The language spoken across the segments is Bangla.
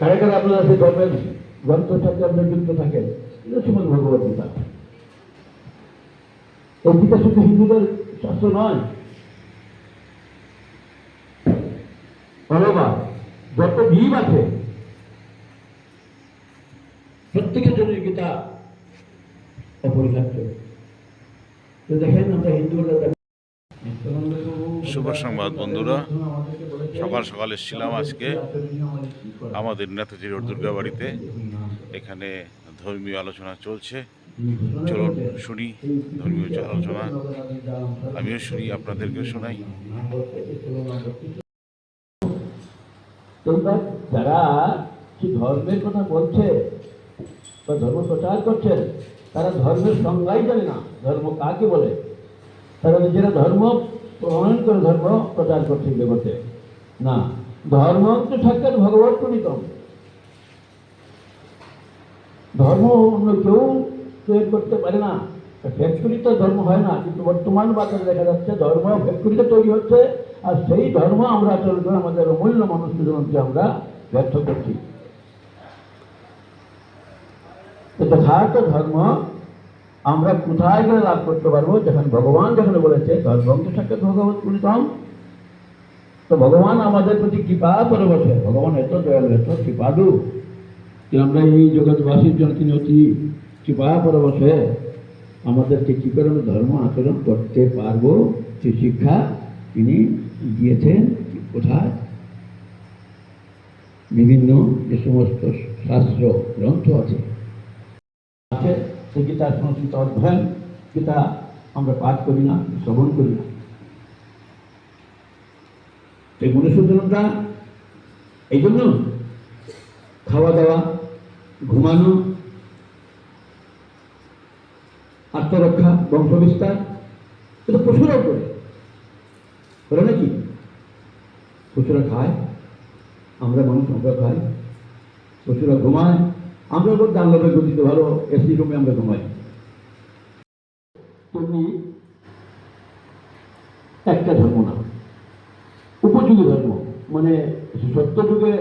কারা কারা আপনারা সেই ধর্মের গ্রন্থের সাথে আপনার যুক্ত থাকেন, এটা শ্রীমদ ভগবত গীতা। এই গীতা শুধু হিন্দুদের শাস্ত্র নয় অনবা যত জীব আছে, প্রত্যেকের জন্য গীতা অপরিহার্য। তো দেখেন, আমরা হিন্দুরা শুভ সংবাদ, বন্ধুরা। সকাল সকাল এসেছিলাম আজকে। আমাদের নেতাজির দুর্গা বাড়িতে এখানে ধর্মীয় আলোচনা চলছে। চলুন শুনি ধর্মীয় আলোচনা। আমিও শুনি, আপনাদেরকেও শোনাই। তোমরা যারা কি ধর্মের কথা বলছে বা ধর্ম প্রচার করছে, তারা ধর্মের সংজ্ঞাই জানে না। ধর্ম কাকে বলে? তারা নিজেরা ধর্ম প্রমাণ করে ধর্ম প্রচার করছে জগতে। না। ধর্ম তো সাক্ষাৎ ভগবত প্রণীতম ধর্ম অন্য কেউ তৈরি করতে পারে না। ফ্যাক্টরিতে ধর্ম হয় না, কিন্তু বর্তমান বাজারে দেখা যাচ্ছে ধর্ম ফ্যাক্টরিতে তৈরি হচ্ছে, আর সেই ধর্ম আমরা আচরণ করে আমাদের অমূল্য মনুষ্য জীবনকে আমরা ব্যর্থ করছি। যথার্থ ধর্ম আমরা কোথায় গেলে লাভ করতে পারব? যেখানে ভগবান যেখানে বলেছে ধর্ম সাক্ষাৎ ভগবত পূরিতম তো ভগবান আমাদের প্রতি কৃপা করে বসে। ভগবান এত দয়ালু, এত কৃপালু যে আমরা এই জগৎবাসীর জন্য তিনি অতি কৃপা করে বসে আমাদেরকে কী করে ধর্ম আচরণ করতে পারব? সে শিক্ষা তিনি দিয়েছেন কোথায়? বিভিন্ন যে সমস্ত শাস্ত্র গ্রন্থ আছে। আছে সেই গীতা সংস্কৃত অধ্যয়ন, গীতা আমরা পাঠ করি না, শ্রবণ করি না। এই মনুষ্যজনটা এই জন্য খাওয়া দাওয়া ঘুমানো, আত্মরক্ষা, বংশবিস্তার, এটা পশুরাও করে করে নাকি? পশুরা খায়, আমরা মানুষ, আমরা খাই। পশুরা ঘুমায়, আমরা বলতে আল্লাহের গতিতে ভালো এসি রুমে আমরা ঘুমাই। তেমনি একটা ধর্ম না। উপযোগী ধর্ম। মানে সত্য যুগে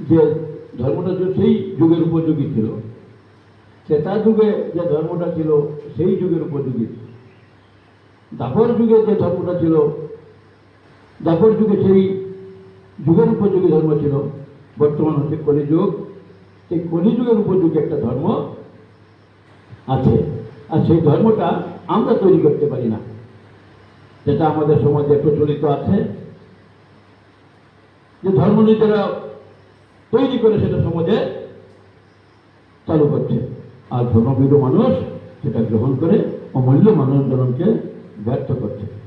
যে ধর্মটা ছিল, সেই যুগের উপযোগী ছিল। শ্বেতা যুগে যে ধর্মটা ছিল, সেই যুগের উপযোগী দাপর যুগে যে ধর্মটা ছিল, দাপর যুগে সেই যুগের উপযোগী ধর্ম ছিল। বর্তমান হচ্ছে কলিযুগ। সেই কলিযুগের উপযোগী একটা ধর্ম আছে। আর সেই ধর্মটা আমরা তৈরি করতে পারি না। যেটা আমাদের সমাজে প্রচলিত আছে। যে ধর্ম নিজেরা তৈরি করে সেটা সমাজে চালু করছে। আর ধর্মবিরু মানুষ সেটা গ্রহণ করে অমূল্য মানব জনকে ব্যর্থ করছে।